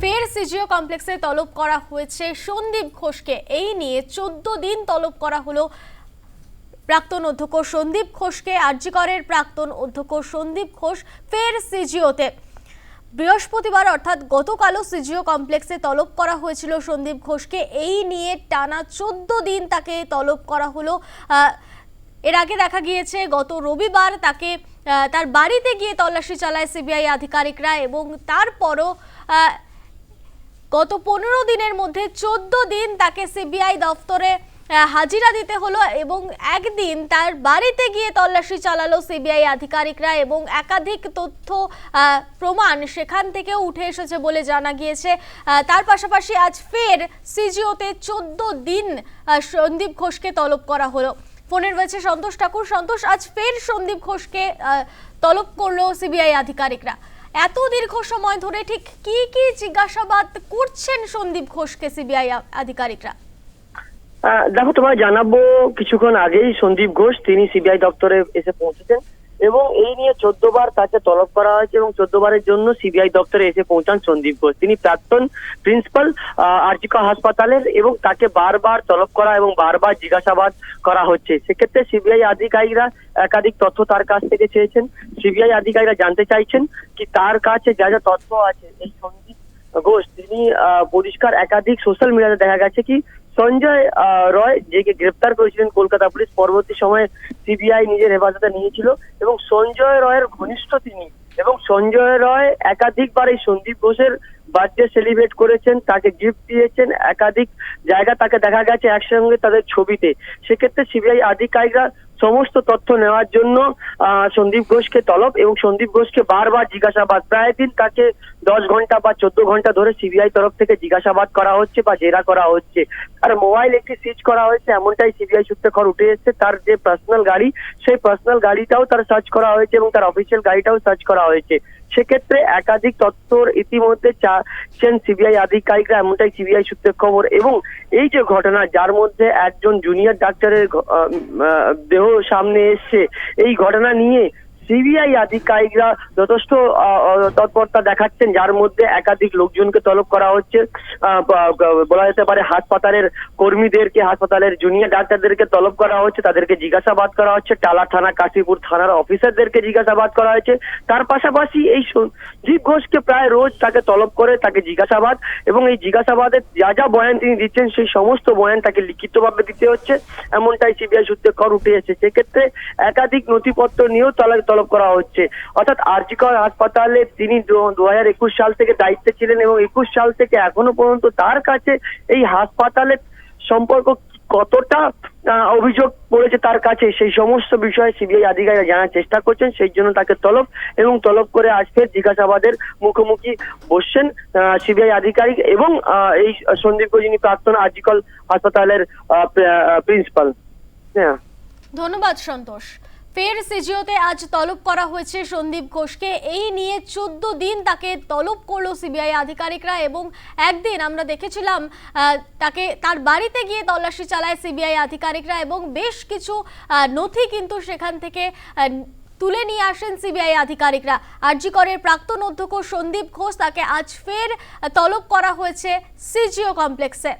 ফের সিজিও কমপ্লেক্সে তলব করা হয়েছে। সন্দীপ ঘোষকে এই নিয়ে চোদ্দ দিন তলব করা হলো প্রাক্তন অধ্যক্ষ সন্দীপ ঘোষকে। আরজিকরের প্রাক্তন অধ্যক্ষ সন্দীপ ঘোষ ফের সিজিওতে। বৃহস্পতিবার অর্থাৎ গতকালও সিজিও কমপ্লেক্সে তলব করা হয়েছিল সন্দীপ ঘোষকে। এই নিয়ে টানা চোদ্দ দিন তাকে তলব করা হলো। এর আগে দেখা গিয়েছে, গত রবিবার তাকে তার বাড়িতে গিয়ে তল্লাশি চালায় সিবিআই আধিকারিকরা এবং তারপরও গত পনেরো দিনের মধ্যে চোদ্দ দিন তাকে সিবিআই দফতরে হাজিরা দিতে হলো এবং একদিন তার বাড়িতে গিয়ে তল্লাশি চালালো সিবিআই আধিকারিকরা এবং একাধিক তথ্য প্রমাণ সেখান থেকেও উঠে এসেছে বলে জানা গিয়েছে। তার পাশাপাশি আজ ফের সিজিওতে চোদ্দ দিন সন্দীপ ঘোষকে তলব করা হলো। ফোনের রয়েছে সন্তোষ ঠাকুর। সন্তোষ, আজ ফের সন্দীপ ঘোষকে তলব করল সিবিআই আধিকারিকরা। এত দীর্ঘ সময় ধরে ঠিক কি কি জিজ্ঞাসাবাদ করছেন সন্দীপ ঘোষকে সিবিআই আধিকারিকরা? দেখো, তোমায় জানাব, কিছুক্ষণ আগেই সন্দীপ ঘোষ, তিনি সিবিআই দপ্তরে এসে পৌঁছেছেন এবং এই নিয়ে চোদ্দ বার তাকে তলব করা হয়েছে এবং চোদ্দ বারের জন্য সিবিআই দপ্তরে এসে পৌঁছান সন্দীপ ঘোষ। তিনি প্রাক্তন প্রিন্সিপাল আর্জিকা হাসপাতালের এবং তাকে বারবার তলব করা এবং বারবার জিজ্ঞাসাবাদ করা হচ্ছে। সেক্ষেত্রে সিবিআই আধিকারিকরা একাধিক তথ্য তার কাছ থেকে চেয়েছেন। সিবিআই আধিকারিকরা জানতে চাইছেন কি তার কাছে যা যা তথ্য আছে, এই সন্দীপ ঘোষ, তিনি পরিষ্কার একাধিক সোশ্যাল মিডিয়াতে দেখা গেছে কি সঞ্জয় রয়, যেকে গ্রেপ্তার করেছিলেন কলকাতা পুলিশ, পরবর্তী সময়ে সিবিআই নিজের হেফাজতে নিয়েছিল এবং সঞ্জয় রয়ের ঘনিষ্ঠ তিনি এবং সঞ্জয় রয় একাধিকবার এই সন্দীপ ঘোষের বার্থডে সেলিব্রেট করেছেন, তাকে গিফট দিয়েছেন, একাধিক জায়গা তাকে দেখা গেছে একসঙ্গে তাদের ছবিতে। সেক্ষেত্রে সিবিআই আধিকারিকরা সমস্ত তথ্য নেওয়ার জন্য সন্দীপ ঘোষকে তলব এবং সন্দীপ ঘোষকে বারবার জিজ্ঞাসাবাদ। প্রায় দিন তাকে দশ ঘণ্টা বা চোদ্দ ঘণ্টা ধরে সিবিআই তরফ থেকে জিজ্ঞাসাবাদ করা হচ্ছে বা জেরা করা হচ্ছে। আর মোবাইল একটি সিজ করা হয়েছে, এমনটাই সিবিআই সূত্রে খবর উঠে এসেছে। তার যে পার্সোনাল গাড়ি, সেই পার্সোনাল গাড়িটাও তার সার্চ করা হয়েছে এবং তার অফিসিয়াল গাড়িটাও সার্চ করা হয়েছে। সেক্ষেত্রে একাধিক তথ্যর ইতিমধ্যে চাচ্ছেন সিবিআই আধিকারিকরা, এমনটাই সিবিআই সূত্রে খবর। এবং এই যে ঘটনা, যার মধ্যে একজন জুনিয়র ডাক্তারের দেহ সামনে এসছে। এই ঘটনা নিয়ে সিবিআই আধিকারিকরা যথেষ্ট তৎপরতা দেখাচ্ছেন, যার মধ্যে একাধিক লোকজনকে তলব করা হচ্ছে। বলা যেতে পারে হাসপাতালের কর্মীদেরকে, হাসপাতালের জুনিয়র ডাক্তারদেরকে তলব করা হচ্ছে, তাদেরকে জিজ্ঞাসাবাদ করা হচ্ছে, টালা থানা, কাশীপুর থানার অফিসারদেরকে জিজ্ঞাসাবাদ করা হয়েছে। তার পাশাপাশি এই সঞ্জীব ঘোষকে প্রায় রোজ তাকে তলব করে তাকে জিজ্ঞাসাবাদ এবং এই জিজ্ঞাসাবাদে যা যা বয়ান তিনি দিচ্ছেন, সেই সমস্ত বয়ান তাকে লিখিতভাবে দিতে হচ্ছে। এমনটাই সিবিআই সূত্রে কর উঠে এসেছে। সেক্ষেত্রে একাধিক নথিপত্র নিয়েও তলব তলব করা হচ্ছে। অর্থাৎ আরজিকর হাসপাতালে তিনি দু হাজার একুশ সাল থেকে দায়িত্বে ছিলেন এবং একুশ সাল থেকে এখনও পর্যন্ত তার কাছে এই হাসপাতালের সম্পর্ক কতটা অভিযোগ পড়েছে তার কাছে, সেই সমস্ত বিষয়ে সিবিআই আধিকারিকরা জানার চেষ্টা করছেন, সেই জন্য তাকে তলব এবং তলব করে আজকে জিজ্ঞাসাবাদের মুখোমুখি বসছেন সিবিআই আধিকারিক এবং এই সন্দীপ যিনি প্রাক্তন আর্জিকল হাসপাতালের প্রিন্সিপাল। হ্যাঁ। ধন্যবাদ সন্তোষ। ফের সিজিওতে আজ তলব করা হয়েছে সন্দীপ ঘোষকে। এই নিয়ে চোদ্দ দিন তাকে তলব করল সিবিআই আধিকারিকরা এবং একদিন আমরা দেখেছিলাম তাকে তার বাড়িতে গিয়ে তল্লাশি চালায় সিবিআই আধিকারিকরা এবং বেশ কিছু নথি কিন্তু সেখান থেকে তুলে নিয়ে আসেন সিবিআই আধিকারিকরা। আরজিকরের প্রাক্তন অধ্যক্ষ সন্দীপ ঘোষ তাকে আজ ফের তলব করা হয়েছে সিজিও কমপ্লেক্সে।